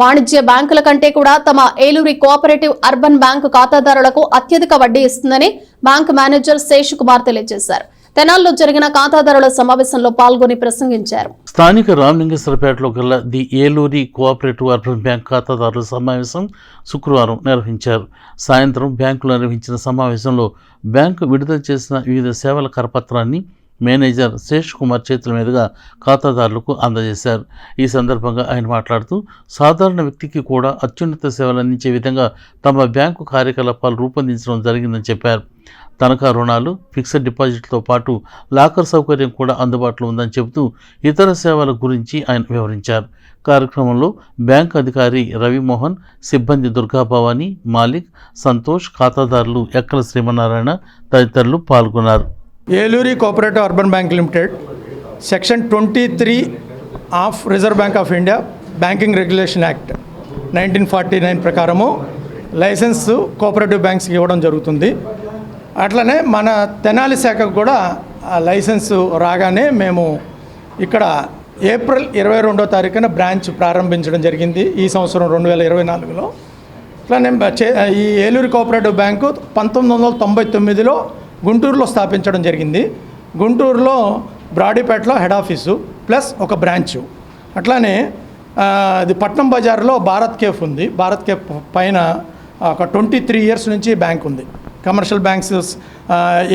వాణిజ్య బ్యాంకుల కంటే కూడా తమ ఏలూరి కోఆపరేటివ్ అర్బన్ బ్యాంకు ఖాతాదారులకు అత్యధిక వడ్డీ ఇస్తుందని బ్యాంకు మేనేజర్ శేష్ కుమార్ తెలియజేశారు. తెనాల్లో జరిగిన ఖాతాదారుల సమావేశంలో పాల్గొని ప్రసంగించారు. స్థానిక రామలింగేశ్వరపేటలో గల the Eluri cooperative urban bank ఖాతాదారుల సమావేశం శుక్రవారం నిర్వహించారు. సాయంత్రం బ్యాంకులో నిర్వహించిన సమావేశంలో బ్యాంకు విడుదల చేసిన వివిధ సేవల కరపత్రాన్ని మేనేజర్ శేష్ కుమార్ చేతుల మీదుగా ఖాతాదారులకు అందజేశారు. ఈ సందర్భంగా ఆయన మాట్లాడుతూ సాధారణ వ్యక్తికి కూడా అత్యున్నత సేవలు అందించే విధంగా తమ బ్యాంకు కార్యకలాపాలు రూపొందించడం జరిగిందని చెప్పారు. తనఖా రుణాలు ఫిక్స్డ్ డిపాజిట్తో పాటు లాకర్ సౌకర్యం కూడా అందుబాటులో ఉందని చెబుతూ ఇతర సేవల గురించి ఆయన వివరించారు. కార్యక్రమంలో బ్యాంక్ అధికారి రవిమోహన్ సిబ్బంది దుర్గాభవాని మాలిక్ సంతోష్ ఖాతాదారులు ఎక్కల శ్రీమనారాయణ తదితరులు పాల్గొన్నారు. Eluri cooperative urban bank limited section twenty three of Reserve Bank of India banking regulation act nineteen forty nine ప్రకారము లైసెన్స్ కోఆపరేటివ్ బ్యాంక్స్కి ఇవ్వడం జరుగుతుంది. అట్లనే మన తెనాలి శాఖకు కూడా ఆ లైసెన్స్ రాగానే మేము ఇక్కడ ఏప్రిల్ ఇరవై రెండో తారీఖున బ్రాంచ్ ప్రారంభించడం జరిగింది ఈ సంవత్సరం రెండు వేల ఇరవై నాలుగులో. అట్లనే చే- ఈ ఏలూరు కోఆపరేటివ్ బ్యాంకు పంతొమ్మిది వందల తొంభై తొమ్మిదిలో గుంటూరులో స్థాపించడం జరిగింది. గుంటూరులో బ్రాడీపేటలో హెడ్ ఆఫీసు ప్లస్ ఒక బ్రాంచు. అట్లానే ఇది పట్నం బజార్లో భారత్ కేఫ్ ఉంది. భారత్ కేఫ్ పైన ఒక ట్వంటీ త్రీ ఇయర్స్ నుంచి బ్యాంక్ ఉంది. కమర్షియల్ బ్యాంక్స్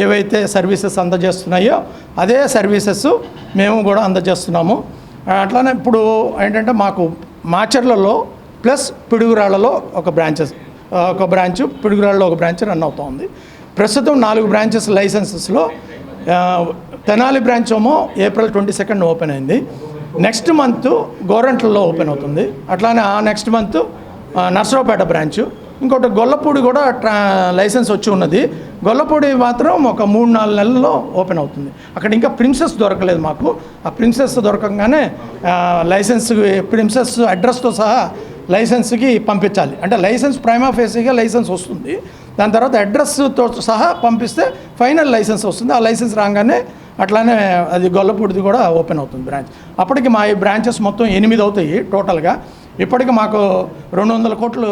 ఏవైతే సర్వీసెస్ అందజేస్తున్నాయో అదే సర్వీసెస్ మేము కూడా అందజేస్తున్నాము. అట్లానే ఇప్పుడు ఏంటంటే మాకు మాచర్లలో ప్లస్ పిడుగురాళ్ళలో ఒక బ్రాంచెస్ ఒక బ్రాంచ్ పిడుగురాళ్ళలో ఒక బ్రాంచ్ రన్ అవుతూ ఉంది ప్రస్తుతం నాలుగు బ్రాంచెస్ లైసెన్సెస్లో తెనాలి బ్రాంచ్ ఏమో ఏప్రిల్ ట్వంటీ సెకండ్ ఓపెన్ అయింది. నెక్స్ట్ మంత్ గోరంట్లలో ఓపెన్ అవుతుంది. అట్లానే ఆ నెక్స్ట్ మంత్ నర్సరావుపేట బ్రాంచ్. ఇంకోటి గొల్లపూడి కూడా ట్రా లైసెన్స్ వచ్చి ఉన్నది. గొల్లపూడి మాత్రం ఒక మూడు నాలుగు నెలల్లో ఓపెన్ అవుతుంది. అక్కడ ఇంకా ప్రిన్సెస్ దొరకలేదు మాకు. ఆ ప్రిన్సెస్ దొరకంగానే లైసెన్స్ ప్రిన్సెస్ అడ్రస్తో సహా లైసెన్స్కి పంపించాలి. అంటే లైసెన్స్ ప్రైమాఫేసీగా లైసెన్స్ వస్తుంది. దాని తర్వాత అడ్రస్తో సహా పంపిస్తే ఫైనల్ లైసెన్స్ వస్తుంది. ఆ లైసెన్స్ రాగానే అట్లానే అది గొల్లపూడిది కూడా ఓపెన్ అవుతుంది బ్రాంచ్ అప్పటికి మా ఈ బ్రాంచెస్ మొత్తం ఎనిమిది అవుతాయి టోటల్గా ఇప్పటికి మాకు రెండు వందల కోట్లు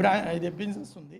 బ్రా ఇది బిజినెస్ ఉంది.